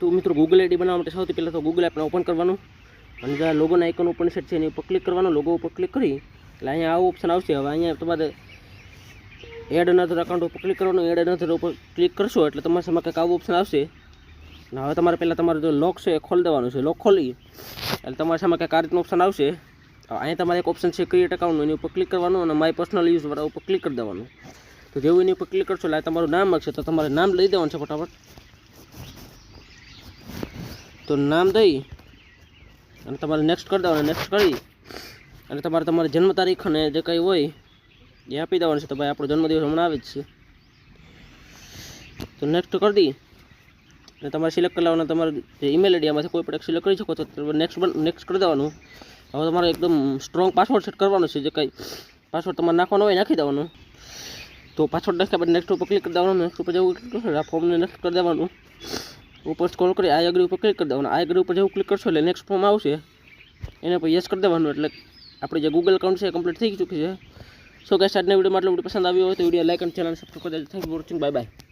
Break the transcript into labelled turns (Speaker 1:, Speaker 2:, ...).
Speaker 1: તો મિત્રો Google ID બનાવવા માટે સૌથી પહેલાં તો ગૂગલ એપને ઓપન કરવાનું. અને જ્યાં લોગોના આઇકન ઓપન સેટ છે એની ઉપર ક્લિક કરવાનું. લોગો ઉપર ક્લિક કરી, એટલે અહીંયા આવું ઓપ્શન આવશે. હવે અહીંયા તમારે એડ અનધર અકાઉન્ટ ઉપર ક્લિક કરવાનું. એડ અનધર ઉપર ક્લિક કરશો એટલે તમારી સામે કંઈક આવું ઓપ્શન આવશે. અને હવે તમારે પહેલાં તમારું જે લોક છે એ ખોલી દેવાનું છે. લોક ખોલી, એટલે તમારી સામે કંઈક આ રીતનું ઓપ્શન આવશે. અહીંયા તમારે એક ઓપ્શન છે ક્રિએટ અકાઉન્ટનું એની ઉપર ક્લિક કરવાનું અને માય પર્સનલ યુઝવાળા ઉપર ક્લિક કરી દેવાનું. તો જેવું એની ઉપર ક્લિક કરશો એટલે તમારું નામ આવશે તો તમારે નામ લઈ દેવાનું છે ફટાફટ. તો નામ દઈ અને તમારે નેક્સ્ટ કરી દેવાનું નેક્સ્ટ કરી. અને તમારે તમારી જન્મ તારીખ અને જે કંઈ હોય એ આપી દેવાનું છે. તો ભાઈ, આપણો જન્મદિવસ હમણાં આવે જ છે. તો નેક્સ્ટ કરી દઈ. અને તમારે સિલેક્ટ કરી લેવાનું, તમારે જે ઈમેલ આઈડીમાંથી કોઈ પણ એક સિલેક્ટ કરી શકો તો નેક્સ્ટ નેક્સ્ટ કરી દેવાનું. હવે તમારે એકદમ સ્ટ્રોંગ પાસવર્ડ સેટ કરવાનો છે. જે કંઈ પાસવર્ડ તમારે નાખવાનો હોય નાખી દેવાનું. તો પાસવર્ડ નાખ્યા પછી નેક્સ્ટ ઉપર ક્લિક કરી દેવાનું. નેક્સ્ટ ઉપર જવું ફોર્મને નેક્સ્ટ કરી દેવાનું. ઉપર સ્ક્રોલ કરી, આ એગ્રી ઉપર ક્લિક કરી દેવાનું. આ એગ્રી ઉપર જેવું ક્લિક કરશો એટલે નેક્સ્ટ ફોર્મ આવશે. એને પર યસ કરી દેવાનું. એટલે આપણે જે ગૂગલ અકાઉન્ટ છે એ કમ્પ્લીટ થઈ ચૂકી છે. સો કે આજના વિડીયોમાં આટલો વીડિયો પસંદ આવ્યો હોય તો વીડિયો લાઇક અને ચેનલ સબસ્ક્રાઈબ કરી દેજો. Thank for watching bye bye